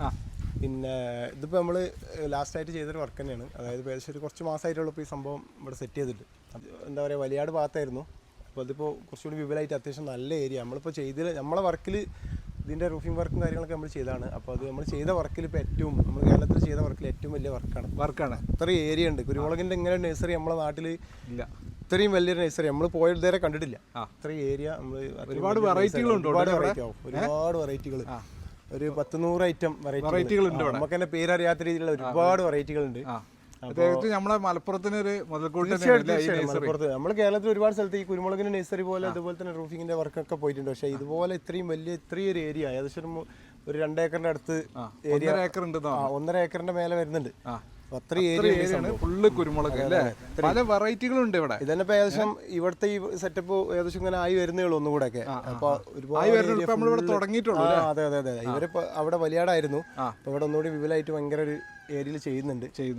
ആ. പിന്നെ ഇതിപ്പോൾ നമ്മൾ ലാസ്റ്റ് ആയിട്ട് ചെയ്തൊരു വർക്ക് തന്നെയാണ്. അതായത് ഏകദേശം ഒരു കുറച്ച് മാസമായിട്ടുള്ള ഇപ്പോൾ ഈ സംഭവം ഇവിടെ സെറ്റ് ചെയ്തിട്ട്. എന്താ പറയുക വലിയാട് ഭാഗത്തായിരുന്നു. അപ്പോൾ അതിപ്പോൾ കുറച്ചുകൂടി വിപുലമായിട്ട് അത്യാവശ്യം നല്ല ഏരിയ നമ്മളിപ്പോൾ ചെയ്തിൽ നമ്മളെ വർക്കിൽ ഇതിന്റെ റൂഫിംഗ് വർക്കും കാര്യങ്ങളൊക്കെ നമ്മൾ ചെയ്താണ്. അപ്പോൾ അത് നമ്മൾ ചെയ്ത വർക്കിൽ ഇപ്പോൾ ഏറ്റവും നമ്മൾ കേരളത്തിൽ ചെയ്ത വർക്കിൽ ഏറ്റവും വലിയ വർക്കാണ് വർക്കാണ്. ഇത്രയും ഏരിയ ഉണ്ട്. കുരുമുളകിന്റെ ഇങ്ങനെ നഴ്സറി നമ്മളെ നാട്ടിൽ ഇല്ല. ഇത്രയും വലിയൊരു നഴ്സറി നമ്മൾ പോയ ഇതുവരെ കണ്ടിട്ടില്ല. ഇത്രയും ഏരിയ നമ്മൾ ഒരുപാട് ഉണ്ട് ഒരുപാട്. വെറൈറ്റി ആവും. ഒരുപാട് വെറൈറ്റികൾ ഒരു പത്ത് നൂറ് ഐറ്റം Variety-കൾ ഉണ്ട്. നമുക്ക് തന്നെ പേരറിയാത്ത രീതിയിലുള്ള ഒരുപാട് വെറൈറ്റികൾ ഉണ്ട് നമ്മളെ മലപ്പുറത്തിന് ഒരു മലപ്പുറത്ത്. നമ്മൾ കേരളത്തിൽ ഒരുപാട് സ്ഥലത്ത് ഈ കുരുമുളകിന്റെ നഴ്സറി പോലെ അതുപോലെ തന്നെ റൂഫിങ്ങിന്റെ വർക്കൊക്കെ പോയിട്ടുണ്ട്. പക്ഷേ ഇതുപോലെ ഇത്രയും വലിയ ഇത്രയും ഒരു ഏരിയ ഏകദേശം ഒരു രണ്ടേക്കറിന്റെ അടുത്ത് ഏരിയ ഏക്കർ ഉണ്ട് ഒന്നര ഏക്കറിന്റെ മേലെ വരുന്നുണ്ട്. ഉണ്ട്. ഫുള്ള് കുരുമുളക് അല്ലേ? പല വെറൈറ്റികളുണ്ട് ഇവിടെ. ഇതന്നെ ഇപ്പൊ ഏകദേശം ഇവിടുത്തെ ഈ സെറ്റപ്പ് ഏകദേശം ഇങ്ങനെ ആയി വരുന്നേ ഉള്ളൂ ഒന്നുകൂടെ ഒക്കെ അപ്പൊ ഒരുപാട് തുടങ്ങിയിട്ടുള്ളൂ അതെ അതെ അതെ ഇവരിപ്പോ അവിടെ വലിയാടായിരുന്നു. അപ്പൊ ഇവിടെ ഒന്നുകൂടി വിപുലമായിട്ട് ഭയങ്കര ഒരു ഏരിയയിൽ ചെയ്യുന്നുണ്ട്. ചെയ്യുന്നുണ്ട്.